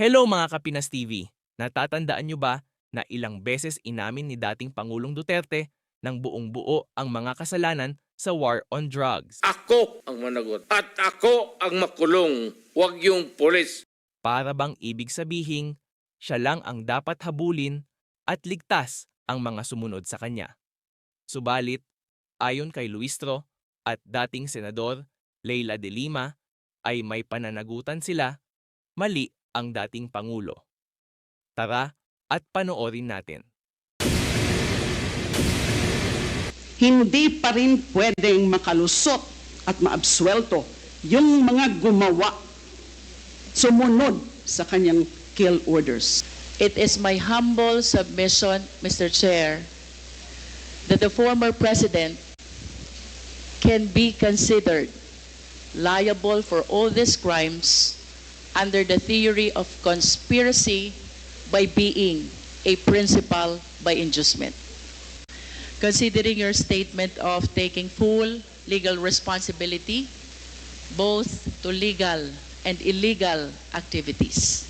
Hello mga Kapinas TV! Natatandaan nyo ba na ilang beses inamin ni dating Pangulong Duterte ng buong buo ang mga kasalanan sa war on drugs Ako ang managot. At ako ang makulong. Huwag yung pulis. para bang ibig sabihing siya lang ang dapat habulin at ligtas ang mga sumunod sa kanya. Subalit, ayon kay Luistro at dating Senador Leila de Lima ay may pananagutan sila, mali ang dating Pangulo. Tara at panoorin natin. hindi pa rin pwedeng makalusot at maabswelto yung mga gumawa, sumunod sa kanyang kill orders. It is my humble submission, Mr. Chair, that the former president can be considered liable for all these crimes under the theory of conspiracy by being a principal by inducement. Considering your statement of taking full legal responsibility both to legal and illegal activities.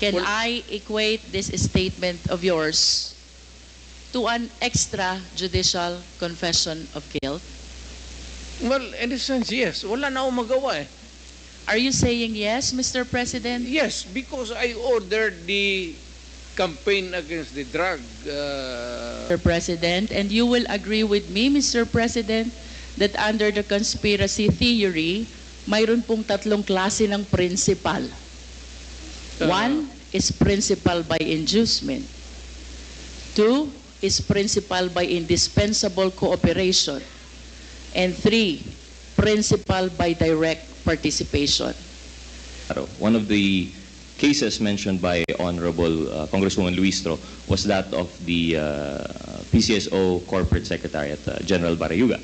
Can Well- I equate this statement of yours to an extrajudicial confession of guilt? Well, in a sense, yes. Wala na akong magawa eh. Are you saying yes, Mr. President? Yes, because I ordered the campaign against the drug. Uh, Mr. President, and you will agree with me, Mr. President, that under the conspiracy theory, mayroon pong tatlong klase ng principal. One is principal by inducement. Two is principal by indispensable cooperation. And three, principal by direct participation. One of the cases mentioned by Honorable uh, Congresswoman Luistro was that of the uh, PCSO Corporate Secretariat, uh, General Barayuga.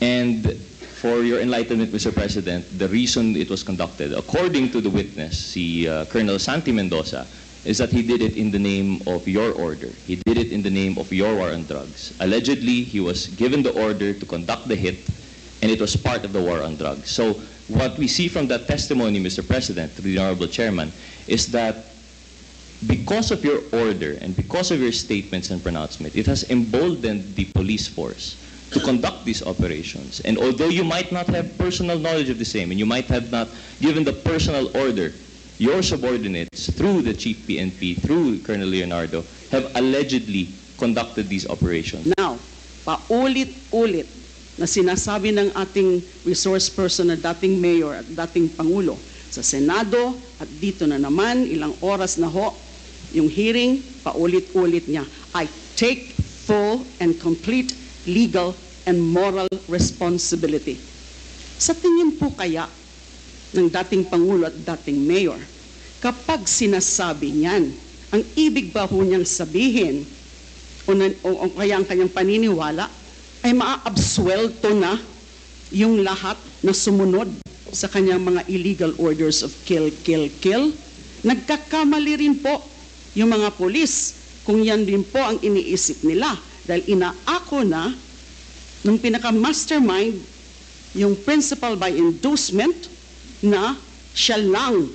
And for your enlightenment, Mr. President, the reason it was conducted, according to the witness, si uh, Colonel Santi Mendoza, is that he did it in the name of your order. He did it in the name of your war on drugs. Allegedly, he was given the order to conduct the hit, and it was part of the war on drugs. So what we see from that testimony, Mr. President, to the Honorable Chairman, is that because of your order and because of your statements and pronouncement, it has emboldened the police force to conduct these operations. And although you might not have personal knowledge of the same, and you might have not given the personal order, your subordinates, through the Chief PNP, through Colonel Leonardo, have allegedly conducted these operations. Now, paulit-ulit na sinasabi ng ating resource person na dating mayor at dating pangulo sa Senado at dito na naman, ilang oras na ho, yung hearing, paulit-ulit niya, I take full and complete legal and moral responsibility. Sa tingin po kaya ng dating Pangulo at dating Mayor, kapag sinasabi niyan, ang ibig ba ho niyang sabihin, o, na, o, o kaya ang kanyang paniniwala, ay maaabswelto na yung lahat na sumunod sa kanyang mga illegal orders of kill, kill, kill. Nagkakamali rin po yung mga polis kung yan din po ang iniisip nila dahil inaako na nung pinaka-mastermind yung principal by inducement na siya lang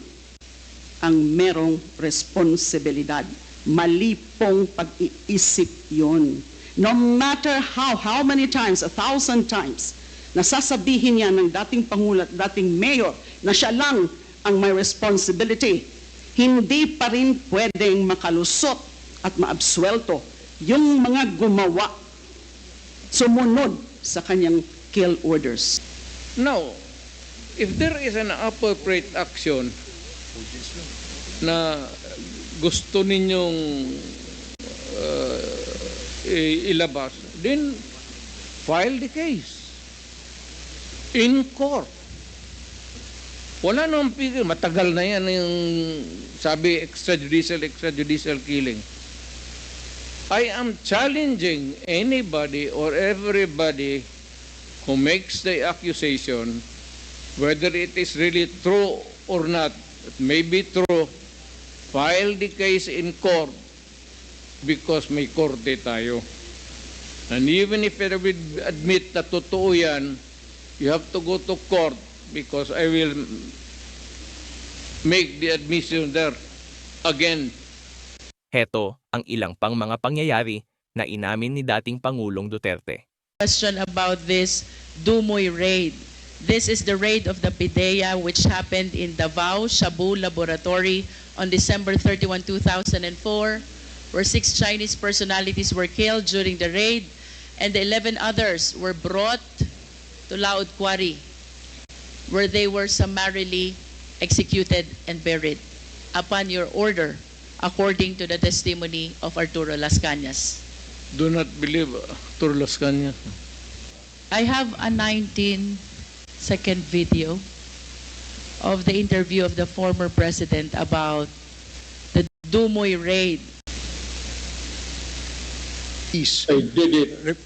ang merong responsibilidad. Mali pong pag-iisip yun. No matter how, how many times, a thousand times, nasasabihin niya ng dating Pangulo at dating Mayor na siya lang ang may responsibility, hindi pa rin pwedeng makalusot at maabswelto yung mga gumawa, sumunod sa kanyang kill orders. now, if there is an appropriate action na gusto ninyong uh, i- ilabas, then file the case in court. Wala nang pigil. Matagal na yan yung sabi extrajudicial, extrajudicial killing. I am challenging anybody or everybody who makes the accusation, whether it is really true or not, it may be true, file the case in court because may korte tayo. And even if I will admit na totoo yan, you have to go to court because I will make the admission there again Heto ang ilang pang mga pangyayari na inamin ni dating Pangulong Duterte. question about this Dumoy raid. This is the raid of the PIDEA which happened in Davao Shabu Laboratory on December 31, 2004, where six Chinese personalities were killed during the raid and the 11 others were brought to Laod Quarry where they were summarily executed and buried upon your order according to the testimony of Arturo Las Cañas. do not believe uh, Turlos Kanya. I have a 19 second video of the interview of the former president about the Dumoy raid. I did it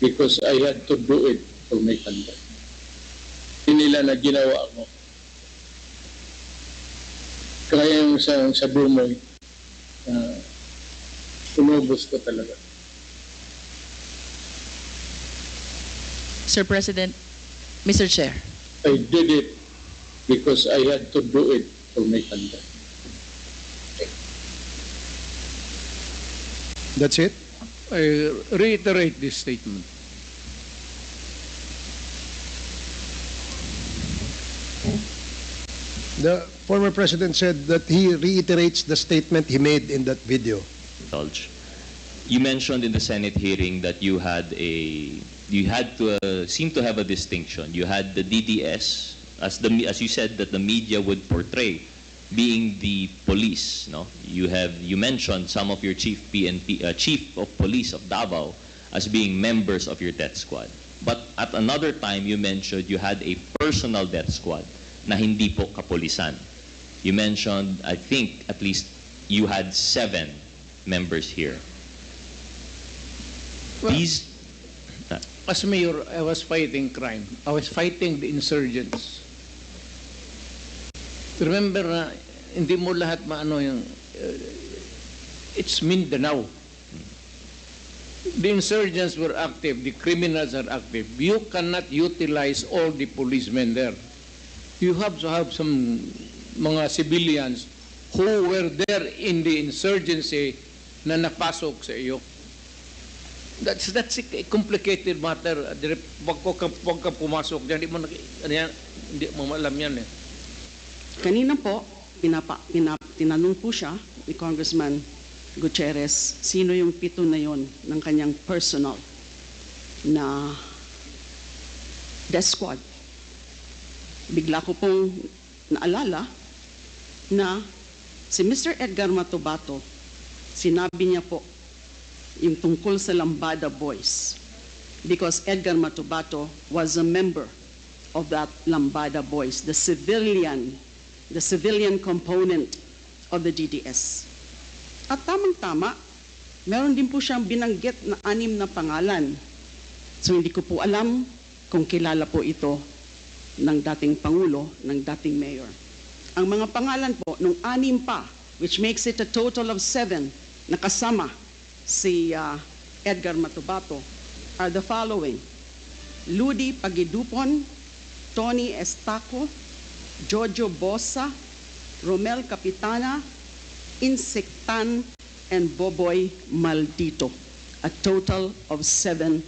because I had to do it for my country. Hindi nila na ginawa ko. Kaya yung sa, sa Bumoy, uh, umubos ko talaga. Sir President, Mr. Chair. I did it because I had to do it for my country. That's it? I reiterate this statement. The former president said that he reiterates the statement he made in that video. indulge. You mentioned in the Senate hearing that you had a you had to uh, seem to have a distinction. You had the DDS as the as you said that the media would portray being the police. No, you have you mentioned some of your chief PNP uh, chief of police of Davao as being members of your death squad. But at another time, you mentioned you had a personal death squad na hindi po kapulisan. You mentioned, I think, at least you had seven members here. Well- These, As mayor, I was fighting crime. I was fighting the insurgents. Remember na hindi mo lahat maano yung uh, it's Mindanao. The insurgents were active, the criminals are active. You cannot utilize all the policemen there. You have to have some mga civilians who were there in the insurgency na napasok sa iyo. That's that's a complicated matter. Wag ko wag ka pumasok diyan, di mo ano yan, hindi mo alam yan eh. Kanina po, pinapa, pinap, tinanong po siya ni Congressman Gutierrez, sino yung pito na yon ng kanyang personal na death squad. Bigla ko pong naalala na si Mr. Edgar Matubato, sinabi niya po yung tungkol sa Lambada Boys because Edgar Matubato was a member of that Lambada Boys, the civilian, the civilian component of the DDS. At tamang-tama, meron din po siyang binanggit na anim na pangalan. So hindi ko po alam kung kilala po ito ng dating Pangulo, ng dating Mayor. Ang mga pangalan po, nung anim pa, which makes it a total of seven, nakasama si ah, Edgar Matubato, are the following. Ludi Pagidupon, Tony Estaco, Jojo Bosa, Romel Capitana, Insectan, and Boboy Maldito. A total of seven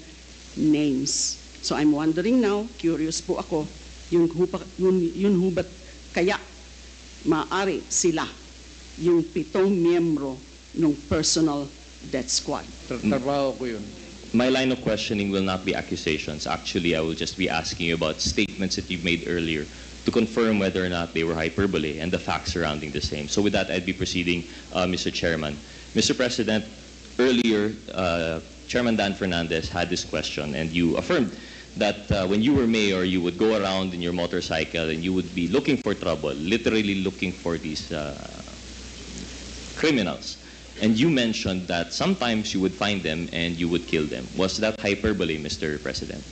names. So I'm wondering now, curious po ako, hupa, yun, yun hubat kaya maari sila yung pitong miyembro ng personal death squad. Tra- Trabaho ko yun. My line of questioning will not be accusations. Actually, I will just be asking you about statements that you've made earlier to confirm whether or not they were hyperbole and the facts surrounding the same. So with that, I'd be proceeding, uh, Mr. Chairman. Mr. President, earlier, uh, Chairman Dan Fernandez had this question, and you affirmed that uh, when you were mayor, you would go around in your motorcycle and you would be looking for trouble, literally looking for these uh, criminals. And you mentioned that sometimes you would find them and you would kill them. Was that hyperbole, Mr. President?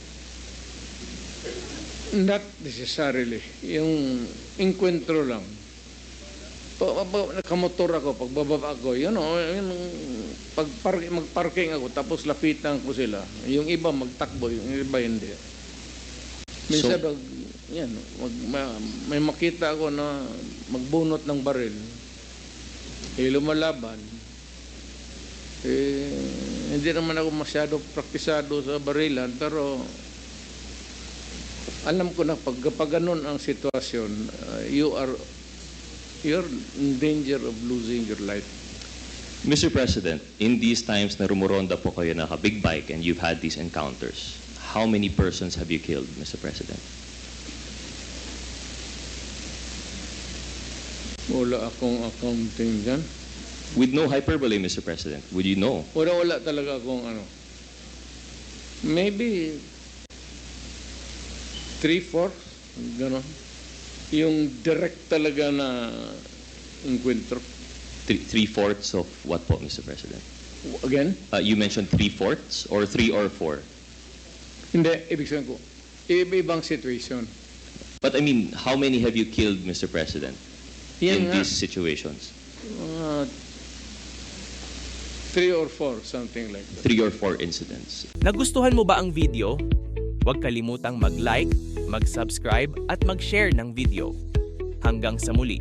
Not necessarily. Yung enkwentro lang. Nakamotor ako, pagbababa ako, you know, yun, pag mag-parking ako, tapos lapitan ko sila. Yung iba magtakbo, yung iba hindi. Minsan, So- pag, yan, mag, ma- may makita ako na magbunot ng baril. eh, lumalaban. Eh, hindi naman ako masyado praktisado sa barilan, pero alam ko na pag, pag ganun ang sitwasyon, uh, you are you're in danger of losing your life. Mr. President, in these times na rumuronda po kayo naka big bike and you've had these encounters, how many persons have you killed, Mr. President? Wala akong accounting dyan. With no hyperbole, Mr. President, would you know? Wala, wala talaga akong ano. Maybe three, four, gano'n. Yung direct talaga na encuentro. Three, three-fourths of what po, Mr. President? Again? Uh, you mentioned three-fourths or three or four? Hindi, ibig sabihin ko, iba-ibang situation. But I mean, how many have you killed, Mr. President, in Yan nga, these situations? mga three or four, something like that. Three or four incidents. Nagustuhan mo ba ang video? Huwag kalimutang mag-like, mag-subscribe at mag-share ng video. Hanggang sa muli.